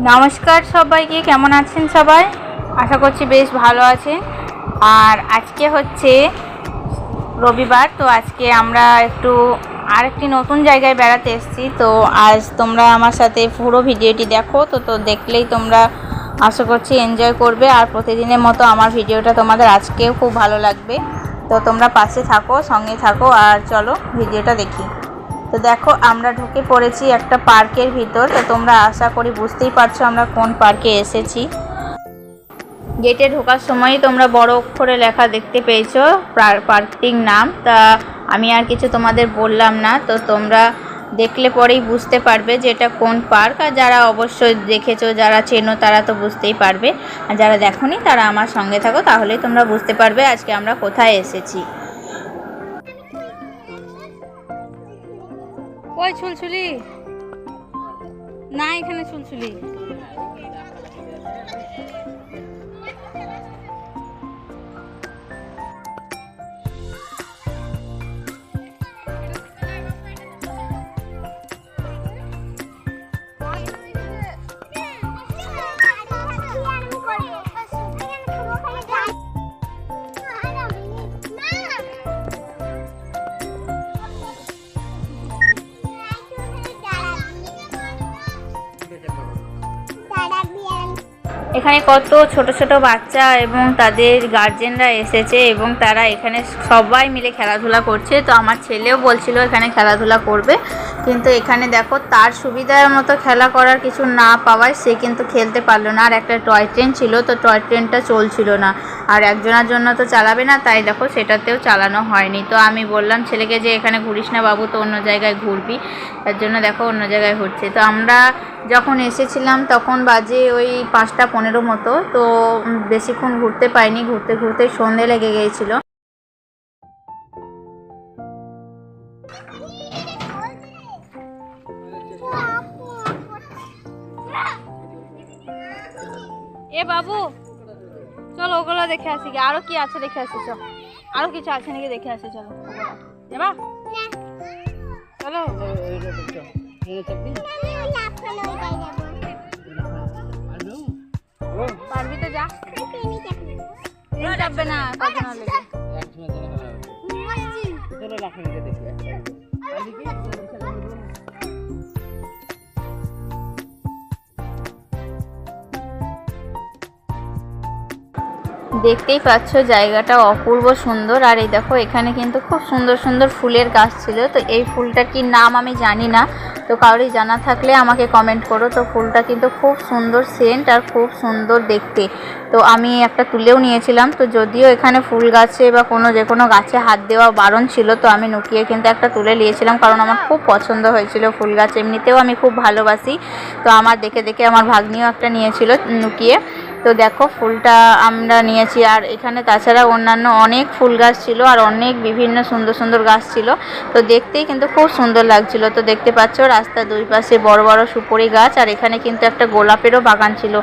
নমস্কার সবাইকে কেমন আছেন সবাই? আশা করছি বেশ ভালো আছেন। আর আজকে হচ্ছে রবিবার, তো আজকে আমরা একটু আরেকটি নতুন জায়গায় বেড়াতে এসেছি। তো আজ তোমরা আমার সাথে পুরো ভিডিওটি দেখো, তো তো দেখলেই তোমরা আশা করছি এনজয় করবে। আর প্রতিদিনের মতো আমার ভিডিওটা তোমাদের আজকেও খুব ভালো লাগবে। তো তোমরা পাশে থাকো, সঙ্গে থাকো, আর চলো ভিডিওটা দেখি। তো দেখো, আমরা ঢুকে পড়েছি একটা পার্কের ভিতর। তো তোমরা আশা করি বুঝতেই পারছ আমরা কোন পার্কে এসেছি। গেটে ঢোকার সময়ই তোমরা বড় অক্ষরে লেখা দেখতে পেয়েছ, পার- পার্কটির নাম। তা আমি আর কিছু তোমাদের বললাম না, তো তোমরা দেখলে পরেই বুঝতে পারবে যে এটা কোন পার্ক। আর যারা অবশ্যই দেখেছ, যারা চেনো, তারা তো বুঝতেই পারবে। আর যারা দেখোনি, তারা আমার সঙ্গে থাকো, তাহলেই তোমরা বুঝতে পারবে আজকে আমরা কোথায় এসেছি। ওই ছুলছুলি না এখানে ছুলছুলি এখানে কত ছোট ছোট বাচ্চা এবং তাদের গার্জেনরা এসেছে এবং তারা এখানে সবাই মিলে খেলাধুলা করছে। তো আমার ছেলেও বলছিল এখানে খেলাধুলা করবে। কিন্তু এখানে দেখো, তার সুবিধার মতো খেলা করার কিছু না পাওয়ায় সে কিন্তু খেলতে পারল না। আর একটা টয় ট্রেন ছিল, তো টয় ট্রেনটা চলছিল না। আর একজনের জন্য তো চালাবে না, তাই দেখো সেটাতেও চালানো হয়নি। তো আমি বললাম, ছেলেকে যে এখানে ঘুরিস না বাবু, তো অন্য জায়গায় ঘুরবি। তার জন্য দেখো অন্য জায়গায় ঘুরছে তো আমরা যখন এসেছিলাম, তখন বাজে ওই পাঁচটা পনেরো মতো। তো বেশিক্ষণ ঘুরতে পাইনি ঘুরতে ঘুরতে সন্ধে লেগে গিয়েছিল। এ বাবু চলো ওগুলো দেখে আসি গে। আরও কি আছে দেখে আসি চল। আরও কিছু আছে নাকি দেখে আসি চলো। যাবা চলো। পারবি তো যা। চাপবে না কত না লেগে দেখতেই পাচ্ছ, জায়গাটা অপূর্ব সুন্দর। আর এই দেখো, এখানে কিন্তু খুব সুন্দর সুন্দর ফুলের গাছ ছিল। তো এই ফুলটার কি নাম আমি জানি না। তো কারোরই জানা থাকলে আমাকে কমেন্ট করো। তো ফুলটা কিন্তু খুব সুন্দর সেন্ট আর খুব সুন্দর দেখতে। তো আমি একটা তুলেও নিয়েছিলাম। তো যদিও এখানে ফুল গাছে বা কোনো যে কোনো গাছে হাত দেওয়া বারণ ছিল, তো আমি নুকিয়ে কিন্তু একটা তুলে নিয়েছিলাম। কারণ আমার খুব পছন্দ হয়েছিল ফুল গাছ। এমনিতেও আমি খুব ভালোবাসি। তো আমার দেখে দেখে আমার ভাগ্নিও একটা নিয়েছিল লুকিয়ে তো দেখো, ফুলটা আমরা নিয়েছি। আর এখানে তাছাড়া অন্যান্য অনেক ফুল গাছ ছিল আর অনেক বিভিন্ন সুন্দর সুন্দর গাছ ছিল। তো দেখতেই কিন্তু খুব সুন্দর লাগছিল। তো দেখতে পাচ্ছ, রাস্তার দুই পাশে বড় বড় সুপুরি গাছ আর এখানে কিন্তু একটা গোলাপেরও বাগান ছিল।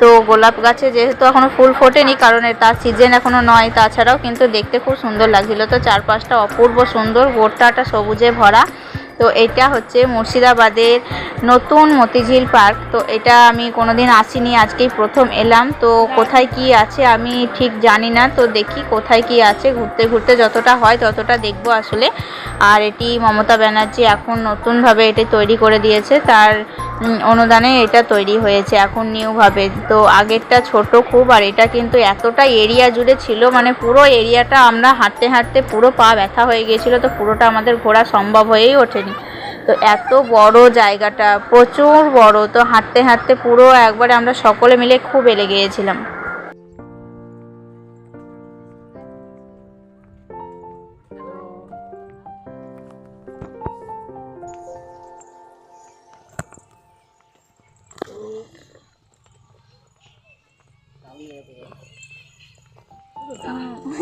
তো গোলাপ গাছে যেহেতু এখনও ফুল ফোটেনি, কারণ তার সিজন এখনও নয়, তাছাড়াও কিন্তু দেখতে খুব সুন্দর লাগছিল। তো চারপাশটা অপূর্ব সুন্দর, গোটাটা সবুজে ভরা। তো এটা হচ্ছে মুর্শিদাবাদের নতুন মতিঝিল পার্ক। তো এটা আমি কোনোদিন আসিনি, আজকেই প্রথম এলাম। তো কোথায় কি আছে আমি ঠিক জানি না, তো দেখি কোথায় কি আছে। ঘুরতে ঘুরতে যতটা হয় ততটা দেখব আসলে। আর এটি মমতা ব্যানার্জি এখন নতুনভাবে এটি তৈরি করে দিয়েছে। তার অনুদানে এটা তৈরি হয়েছে, এখন নিউভাবে তো আগেরটা ছোট খুব, আর এটা কিন্তু এতটা এরিয়া জুড়ে ছিল মানে পুরো এরিয়াটা আমরা হাঁটতে হাঁটতে পুরো পা ব্যথা হয়ে গিয়েছিল, তো পুরোটা আমাদের ঘোরা সম্ভব হয়েই ওঠেনি। তো এত বড় জায়গাটা, প্রচুর বড়, তো হাঁটতে হাঁটতে পুরো একবারে আমরা সকলে মিলে খুব এলে গিয়েছিলাম।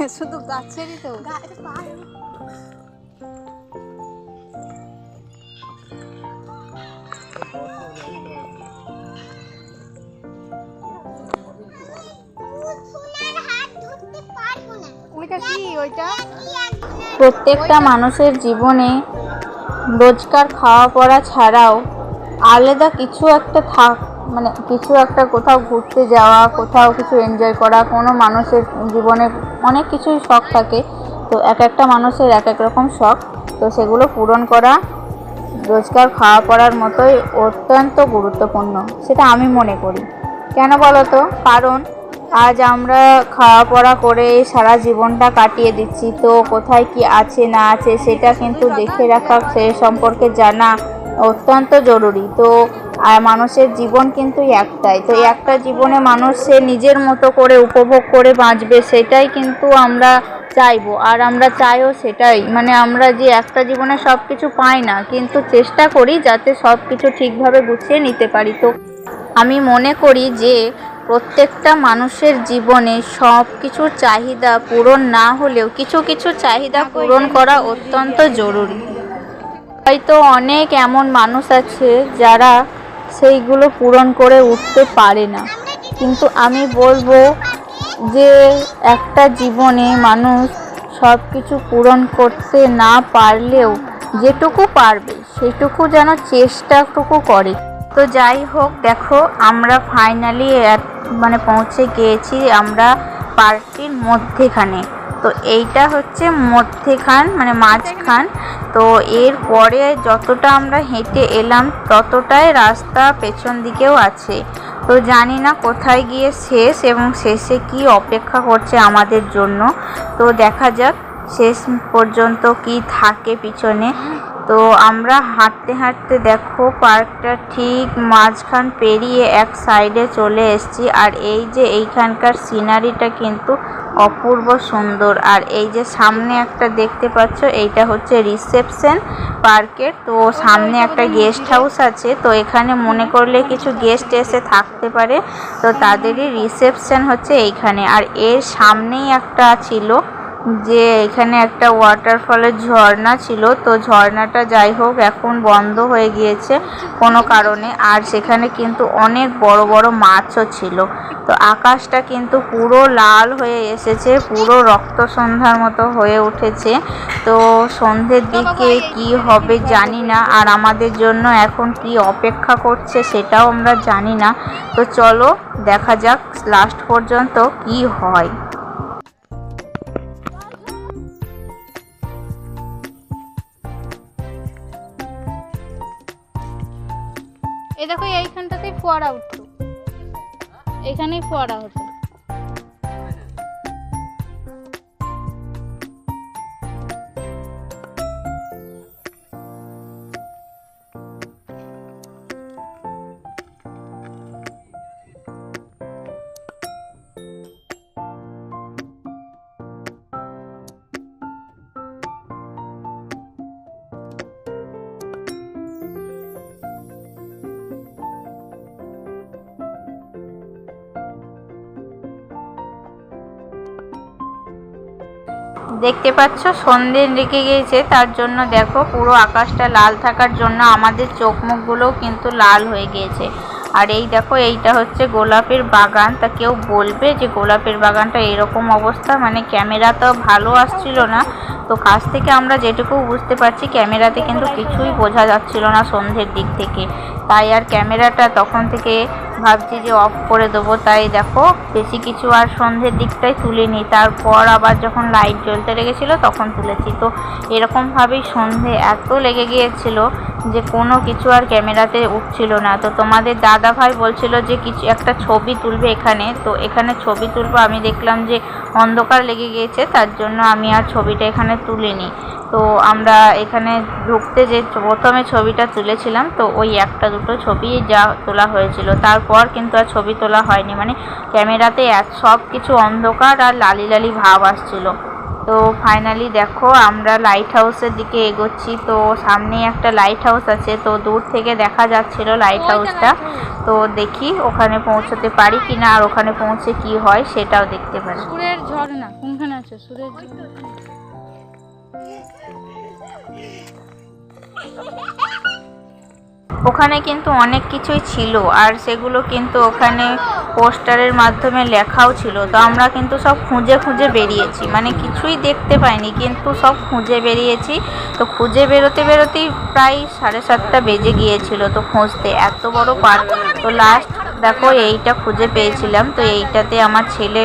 শুধু গাছেরই তো প্রত্যেকটা মানুষের জীবনে রোজকার খাওয়া পড়া ছাড়াও আলাদা কিছু একটা থাক মানে কিছু একটা কোথাও ঘুরতে যাওয়া কোথাও কিছু এনজয় করা কোনো মানুষের জীবনে অনেক কিছুই শখ থাকে। তো এক একটা মানুষের এক এক রকম শখ। তো সেগুলো পূরণ করা, রোজগার খাওয়া পড়ার মতোই অত্যন্ত গুরুত্বপূর্ণ। সেটা আমি মনে করি। কেন বলো তো কারণ আজ আমরা খাওয়া পড়া করে সারা জীবনটা কাটিয়ে দিচ্ছি। তো কোথায় কি আছে, না আছে, সেটা কিন্তু দেখে রাখা, সে সম্পর্কে জানা অত্যন্ত জরুরি। তো আর মানুষের জীবন কিন্তু একটাই। তো একটা জীবনে মানুষ সে নিজের মতো করে উপভোগ করে বাঁচবে, সেটাই কিন্তু আমরা চাইব। আর আমরা চাইও সেটাই। মানে আমরা যে একটা জীবনে সব কিছু পাই না, কিন্তু চেষ্টা করি যাতে সব কিছু ঠিকভাবে গুছিয়ে নিতে পারি। তো আমি মনে করি যে প্রত্যেকটা মানুষের জীবনে সব কিছুর চাহিদা পূরণ না হলেও কিছু কিছু চাহিদা পূরণ করা অত্যন্ত জরুরি। হয়তো অনেক এমন মানুষ আছে যারা সেইগুলো পূরণ করে উঠতে পারে না। কিন্তু আমি বলব যে, একটা জীবনে মানুষ সব কিছু পূরণ করতে না পারলেও যেটুকু পারবে, সেটুকু যেন চেষ্টাটুকু করে। তো যাই হোক, দেখো, আমরা ফাইনালি মানে পৌঁছে গিয়েছি, আমরা পার্কটির মধ্যেখানে। তো এইটা হচ্ছে মধ্যেখান মানে মাঝখান। তো এর পরে যতটা আমরা হেঁটে এলাম, ততটাই রাস্তা পেছন দিকেও আছে। তো জানি না কোথায় গিয়ে শেষ এবং শেষে কি অপেক্ষা করছে আমাদের জন্য। তো দেখা যাক, শেষ পর্যন্ত কি থাকে পিছনে। তো আমরা হাঁটতে হাঁটতে দেখো পার্কটা ঠিক মাঝখান পেরিয়ে এক সাইডে চলে এসেছি। আর এই যে এইখানকার সিনারিটা কিন্তু অপূর্ব সুন্দর। আর এই যে সামনে একটা দেখতে পাচ্ছ, এইটা হচ্ছে রিসেপশন পার্কের। তো সামনে একটা গেস্ট হাউস আছে। তো এখানে মনে করলে কিছু গেস্ট এসে থাকতে পারে। তো তাদেরই রিসেপশন হচ্ছে এইখানে। আর এর সামনেই একটা ছিল যে এখানে একটা ওয়াটারফলের ঝর্ণা ছিল। তো ঝর্ণাটা যাই হোক, এখন বন্ধ হয়ে গিয়েছে কোনো কারণে। আর সেখানে কিন্তু অনেক বড় বড় মাছও ছিল। তো আকাশটা কিন্তু পুরো লাল হয়ে এসেছে, পুরো রক্ত সন্ধ্যার মতো হয়ে উঠেছে। তো সন্ধ্যের দিকে কি হবে জানি না, আর আমাদের জন্য এখন কি অপেক্ষা করছে সেটাও আমরা জানি না। তো চলো দেখা যাক লাস্ট পর্যন্ত কি হয়। ফোয়ারা উঠতো। এখানেই ফোয়ারা হতো। দেখতে পাচ্ছ? সন্ধে রেখে গিয়েছে, তার জন্য দেখো পুরো আকাশটা লাল থাকার জন্য আমাদের চোখ মুখগুলোও কিন্তু লাল হয়ে গিয়েছে। আর এই দেখো, এইটা হচ্ছে গোলাপের বাগান। তা কেউ বলবে যে গোলাপের বাগানটা এরকম অবস্থা? মানে ক্যামেরা তো ভালো আসছিল না। তো কাছ থেকে আমরা যেটুকু বুঝতে পারছি, ক্যামেরাতে কিন্তু কিছুই বোঝা যাচ্ছিল না সন্ধ্যের দিক থেকে। তাই আর ক্যামেরাটা তখন থেকে ভাবছি যে অফ করে দেবো, তাই দেখো, বেশি কিছু আর সন্ধ্যের দিকটাই তুলিনি। তারপর আবার যখন লাইট জ্বলতে লেগেছিলো, তখন তুলেছি। তো এরকমভাবেই সন্ধে এত লেগে গিয়েছিল যে কোনো কিছু আর ক্যামেরাতে উঠছিল না। তো তোমাদের দাদা ভাই বলছিল যে কিছু, একটা ছবি তুলবে এখানে। তো এখানে ছবি তুলবো, আমি দেখলাম যে অন্ধকার লেগে গিয়েছে, তার জন্য আমি আর ছবিটা এখানে তুলিনি। তো আমরা এখানে ঢুকতে যে প্রথমে ছবিটা তুলেছিলাম, তো ওই একটা দুটো ছবি যা তোলা হয়েছিল। তারপর কিন্তু আর ছবি তোলা হয়নি মানে ক্যামেরাতে সব কিছু অন্ধকার আর লালি লালি ভাব আসছিল। তো ফাইনালি দেখো আমরা লাইট হাউসের দিকে এগোচ্ছি, তো সামনে একটা লাইট হাউস আছে, তো দূর থেকে দেখা যাচ্ছিল লাইট হাউসটা তো দেখি ওখানে পৌঁছতে পারি কি না আর ওখানে পৌঁছে কি হয় সেটাও দেখতে পারি। সুরের ঝর্ণা, কোনখানে আছে? সুরের ঝর্ণা। ওখানে কিন্তু অনেক কিছুই ছিল, আর সেগুলো কিন্তু ওখানে পোস্টারের মাধ্যমে লেখাও ছিল। তো আমরা কিন্তু সব খুঁজে খুঁজে বেরিয়েছি। মানে কিছুই দেখতে পাইনি, কিন্তু সব খুঁজে বেরিয়েছি। তো খুঁজে বেরোতে বেরোতেই প্রায় সাড়ে সাতটা বেজে গিয়েছিল তো খুঁজতে। এত বড় পার্ক। তো লাস্ট দেখো, এইটা খুঁজে পেয়েছিলাম। তো এইটাতে আমার ছেলে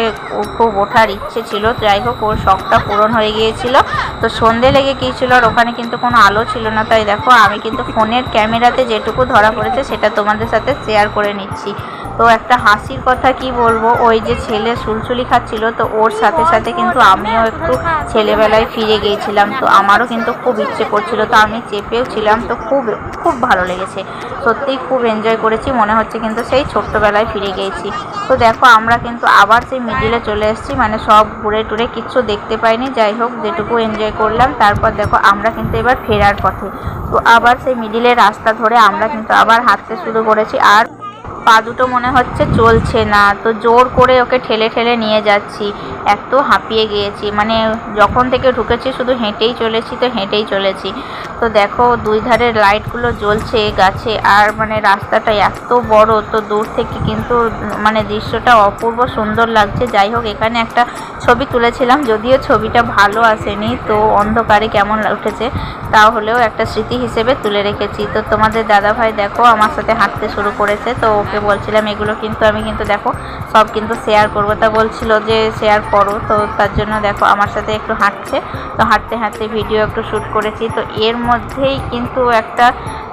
খুব ওঠার ইচ্ছে ছিল। যাই হোক, ওর শখটা পূরণ হয়ে গিয়েছিল। তো সন্ধে লেগে গিয়েছিল আর ওখানে কিন্তু কোনো আলো ছিল না। তাই দেখো, আমি কিন্তু ফোনের ক্যামেরাতে যেটুকু ধরা পড়েছে, সেটা তোমাদের সাথে শেয়ার করে নিচ্ছি। তো একটা হাসির কথা কি বলব? ওই যে ছেলে সুলসুলি খাচ্ছিল, তো ওর সাথে সাথে কিন্তু আমিও একটু ছেলেবেলায় ফিরে গিয়েছিলাম। তো আমারও কিন্তু খুব ইচ্ছে করছিল, তো আমি চেপেও ছিলাম। তো খুব খুব ভালো লেগেছে। সত্যিই খুব এনজয় করেছি। মনে হচ্ছে কিন্তু সেই ছোট্টবেলায় ফিরে গিয়েছি তো দেখো, আমরা কিন্তু আবার সেই মিডিলে চলে এসেছি মানে সব ঘুরে টুরে কিচ্ছু দেখতে পাইনি। যাই হোক, যেটুকু এনজয় করলাম, তারপর দেখো, আমরা কিন্তু এবার ফেরার পথে। তো আবার সেই মিডিলের রাস্তা ধরে আমরা কিন্তু আবার হাঁটতে শুরু করেছি। আর পা দুটো মনে হচ্ছে চলছে না। তো জোর করে ওকে ঠেলে ঠেলে নিয়ে যাচ্ছি। এত হাঁপিয়ে গিয়েছি। মানে যখন থেকে ঢুকেছি শুধু হেঁটেই চলেছি, তো হেঁটেই চলেছি। তো দেখো দুই ধারের লাইটগুলো জ্বলছে গাছে আর মানে রাস্তাটা এত বড়, তো দূর থেকে কিন্তু মানে দৃশ্যটা অপূর্ব সুন্দর লাগছে। যাই হোক, এখানে একটা ছবি তুলেছিলাম, যদিও ছবিটা ভালো আসেনি, তো অন্ধকারে কেমন উঠেছে তাহলেও একটা স্মৃতি হিসেবে তুলে রেখেছি। তো তোমাদের দাদাভাই দেখো আমার সাথে হাঁটতে শুরু করেছে, তো ওকে বলছিলাম, এগুলো কিন্তু আমি কিন্তু দেখো সব কিন্তু শেয়ার করব। তা বলছিল যে শেয়ার করো, তো তার জন্য দেখো আমার সাথে একটু হাঁটছে। তো হাঁটতে হাঁটতে ভিডিও একটু শ্যুট করেছি। তো এর মধ্যেই কিন্তু একটা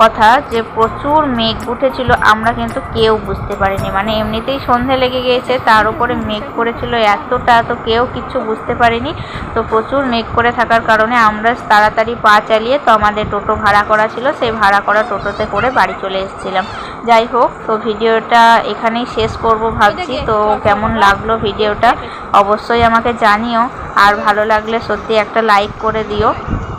কথা যে প্রচুর মেঘ উঠেছিল, আমরা কিন্তু কেউ বুঝতে পারিনি। মানে এমনিতেই সন্ধে লেগে গিয়েছে, তার উপরে মেঘ করেছিল এতটা, তো কেউ কিছু বুঝতে পারিনি। তো প্রচুর মেঘ করে থাকার কারণে আমরা তাড়াতাড়ি পা চালিয়ে তো আমাদের টোটো ভাড়া করা ছিল, সেই ভাড়া করা টোটোতে করে বাড়ি চলে এসেছিলাম। যাই হোক তো ভিডিওটা এখানেই শেষ করব ভাবছি। তো কেমন লাগল ভিডিওটা অবশ্যই আমাকে জানিও। আর ভালো লাগলে সত্যি একটা লাইক করে দিও।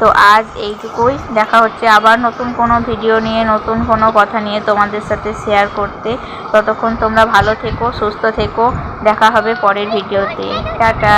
তো আজ এইটুকুই। দেখা হচ্ছে আবার নতুন কোনো ভিডিও নিয়ে নতুন কোনো কথা নিয়ে তোমাদের সাথে শেয়ার করতে। ততক্ষণ তোমরা ভালো থেকো সুস্থ থেকো। দেখা হবে পরের ভিডিওতে। টাটা।